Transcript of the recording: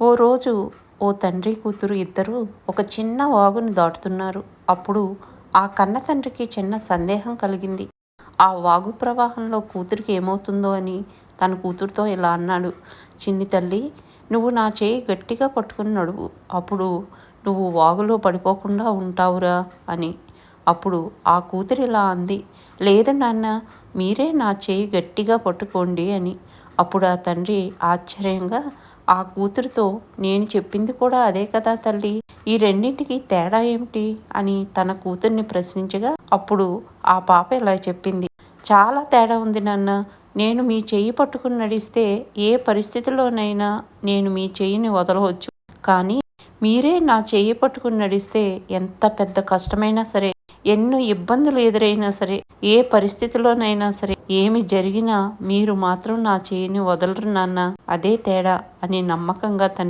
ఓ రోజు ఓ తండ్రి కూతురు ఇద్దరు ఒక చిన్న వాగును దాటుతున్నారు. అప్పుడు ఆ కన్న తండ్రికి చిన్న సందేహం కలిగింది. ఆ వాగు ప్రవాహంలో కూతురికి ఏమవుతుందో అని తన కూతురుతో ఇలా అన్నాడు. చిన్ని తల్లి నువ్వు నా చేయి గట్టిగా పట్టుకుని నడువు. అప్పుడు నువ్వు వాగులో పడిపోకుండా ఉంటావురా అని. అప్పుడు ఆ కూతురు ఇలా అంది. లేదు నాన్న మీరే నా చేయి గట్టిగా పట్టుకోండి అని. అప్పుడు ఆ తండ్రి ఆశ్చర్యంగా ఆ కూతురుతో నేను చెప్పింది కూడా అదే కదా తల్లి? ఈ రెండింటికి తేడా ఏమిటి? అని తన కూతుర్ని ప్రశ్నించగా అప్పుడు ఆ పాప ఇలా చెప్పింది. చాలా తేడా ఉంది నాన్న. నేను మీ చెయ్యి పట్టుకుని నడిస్తే ఏ పరిస్థితిలోనైనా నేను మీ చెయ్యిని వదలవచ్చు. కానీ మీరే నా చెయ్యి పట్టుకుని నడిస్తే ఎంత పెద్ద కష్టమైనా సరే ఎన్నో ఇబ్బందులు ఎదురైనా సరే ఏ పరిస్థితిలోనైనా సరే ఏమి జరిగినా మీరు మాత్రం నా చేయిని వదలరు నాన్న. అదే తేడా అని నమ్మకంగా తన